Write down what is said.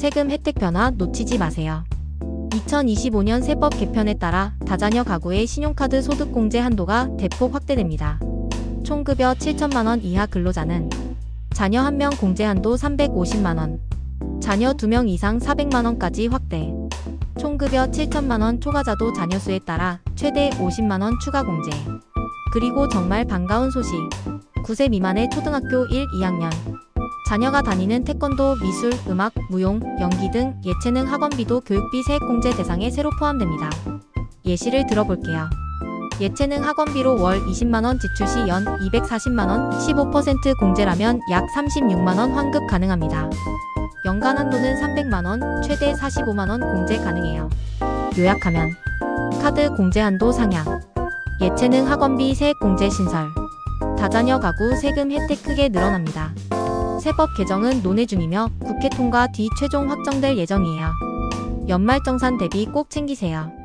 세금 혜택 변화 놓치지 마세요. 2025년 세법 개편에 따라 다자녀 가구의 신용카드 소득 공제 한도가 대폭 확대됩니다. 총급여 7천만 원 이하 근로자는 자녀 1명 공제 한도 350만 원, 자녀 2명 이상 400만 원까지 확대. 총급여 7천만 원 초과자도 자녀 수에 따라 최대 50만 원 추가 공제. 그리고 정말 반가운 소식. 9세 미만의 초등학교 1, 2학년. 자녀가 다니는 태권도, 미술, 음악, 무용, 연기 등 예체능 학원비도 교육비 세액 공제 대상에 새로 포함됩니다. 예시를 들어볼게요. 예체능 학원비로 월 20만원 지출 시 연 240만원, 15% 공제라면 약 36만원 환급 가능합니다. 연간 한도는 300만원, 최대 45만원 공제 가능해요. 요약하면 카드 공제 한도 상향, 예체능 학원비 세액 공제 신설, 다자녀 가구 세금 혜택 크게 늘어납니다. 세법 개정은 논의 중이며 국회 통과 뒤 최종 확정될 예정이에요. 연말정산 대비 꼭 챙기세요.